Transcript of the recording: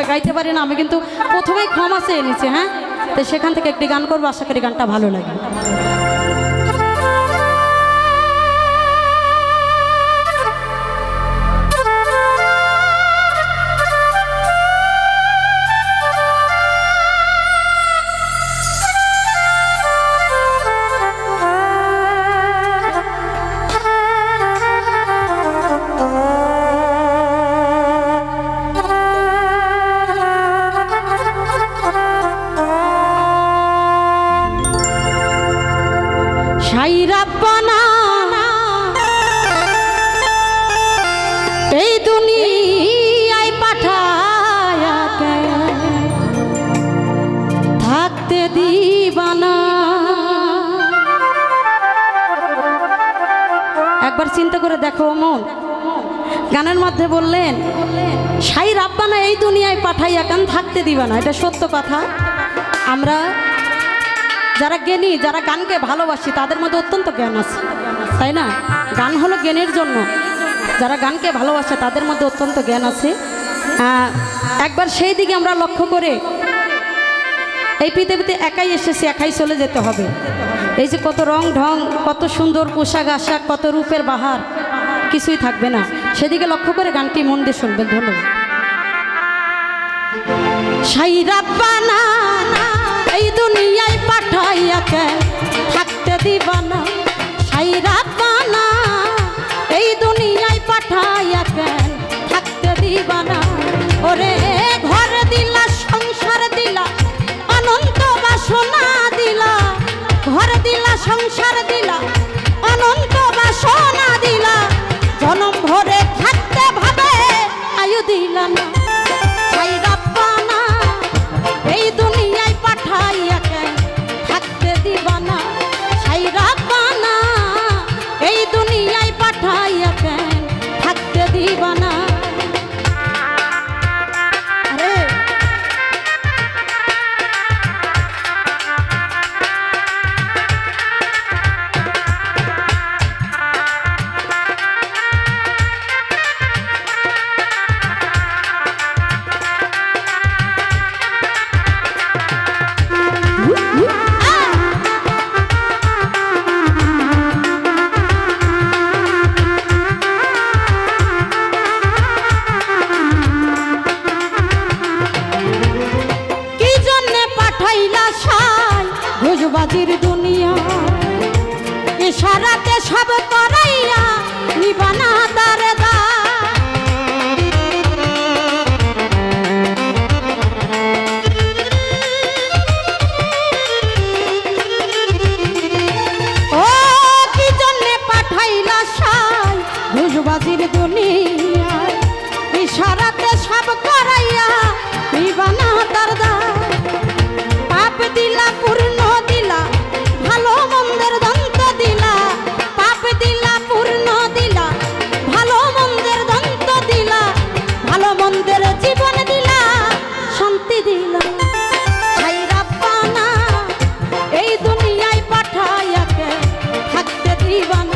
ঠিকভাবে গাইতে পারি না, আমি কিন্তু প্রথমেই ক্ষমা চেয়ে নিচ্ছি হ্যাঁ? তো সেখান থেকে একটি গান করব, আশা করি গানটা ভালো লাগে সাইরাব্বানা এই দুনিয়ায় পাঠায়া থাকতে দিবানা। একবার চিন্তা করে দেখো মন গানের মধ্যে বললেন সাই রাব্বানা এই দুনিয়ায় পাঠাইয়া কেন থাকতে দিবা না এটা সত্য কথা। আমরা যারা জ্ঞানী, যারা গানকে ভালোবাসি, তাদের মধ্যে অত্যন্ত জ্ঞান আছে, তাই না? গান হলো জ্ঞানের জন্য। যারা গানকে ভালোবাসে, তাদের মধ্যে অত্যন্ত জ্ঞান আছে। একবার সেই দিকে আমরা লক্ষ্য করে এই পৃথিবীতে একাই এসেছি, একাই চলে যেতে হবে। এই যে কত রং ঢং, কত সুন্দর পোশাক আশাক, কত রূপের বাহার, কিছুই থাকবে না। সেদিকে লক্ষ্য করে গানটি মন দিয়ে শুনবেন। ধন্যবাদ। সাইরাব্বানা এই দুনিয়ায় পাঠাইয়া কে থাকতে দিবানা সাইরাব্বানা এই দুনিয়ায় পাঠাইয়া কে থাকতে দিবানা ওরে ঘর দিলা সংসার দিলা অনন্ত বাসনা দিলা। ঘর দিলা সংসার দিলা অনন্ত বাসনা দিলা। জনম ভরে থাকতে ভাবে আয়ু দিলা না ছাই রাব্বানা, এই দুনিয়ায় পাঠাইয়া ইশারাতে সব করাইয়া নিবানা তার ও কি জন্যে পাঠাইলা সাই? ভুজবাজির দুনিয়া থাকতে